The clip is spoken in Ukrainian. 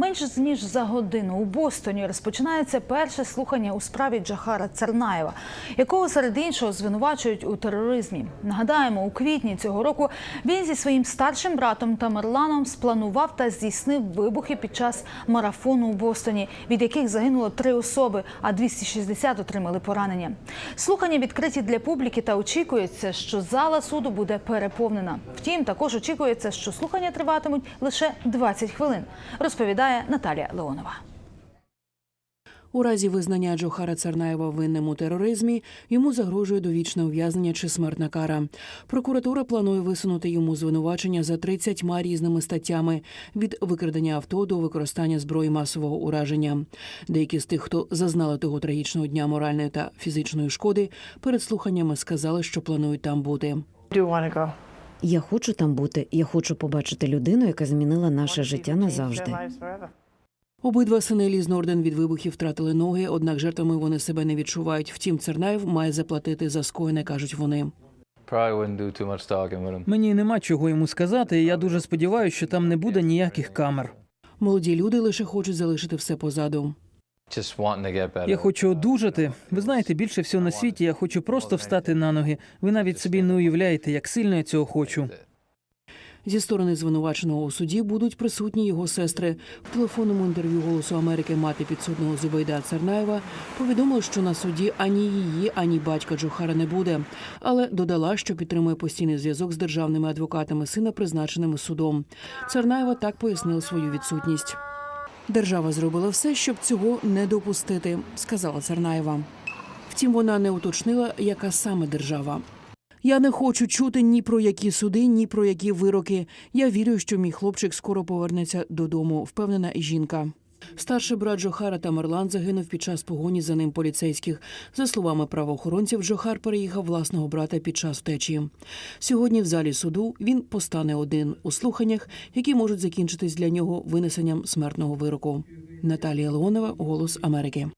Менш ніж за годину у Бостоні розпочинається перше слухання у справі Джахара Царнаєва, якого серед іншого звинувачують у тероризмі. Нагадаємо, у квітні цього року він зі своїм старшим братом Тамерланом спланував та здійснив вибухи під час марафону у Бостоні, від яких загинуло три особи, а 260 отримали поранення. Слухання відкриті для публіки та очікується, що зала суду буде переповнена. Втім, також очікується, що слухання триватимуть лише 20 хвилин, розповідає Наталія Леонова. У разі визнання Джохара Царнаєва винним у тероризмі йому загрожує довічне ув'язнення чи смертна кара. Прокуратура планує висунути йому звинувачення за 30 різними статтями від викрадення авто до використання зброї масового ураження. Деякі з тих, хто зазнали того трагічного дня моральної та фізичної шкоди, перед слуханнями сказали, що планують там бути. Я хочу там бути. Я хочу побачити людину, яка змінила наше життя назавжди. Обидва сини Ліз Норден від вибухів втратили ноги, однак жертвами вони себе не відчувають. Втім, Цернаєв має заплатити за скоєне, кажуть вони. Мені нема чого йому сказати, і я дуже сподіваюся, що там не буде ніяких камер. Молоді люди лише хочуть залишити все позаду. Just wanting to get better. Я хочу одужати. Ви знаєте, більше всього на світі я хочу просто встати на ноги. Ви навіть собі не уявляєте, як сильно я цього хочу. Зі сторони звинуваченого у суді будуть присутні його сестри. В телефонному інтерв'ю Голосу Америки мати підсудного Зубейда Цернаєва повідомила, що на суді ані її, ані батька Джохара не буде, але додала, що підтримує постійний зв'язок з державними адвокатами сина, призначеними судом. Цернаєва так пояснила свою відсутність. Держава зробила все, щоб цього не допустити, сказала Цернаєва. Втім, вона не уточнила, яка саме держава. Я не хочу чути ні про які суди, ні про які вироки. Я вірю, що мій хлопчик скоро повернеться додому, впевнена жінка. Старший брат Джохара Тамерлан загинув під час погоні за ним поліцейських. За словами правоохоронців, Джохар переїхав власного брата під час втечі. Сьогодні в залі суду він постане один у слуханнях, які можуть закінчитись для нього винесенням смертного вироку. Наталія Леонова, Голос Америки.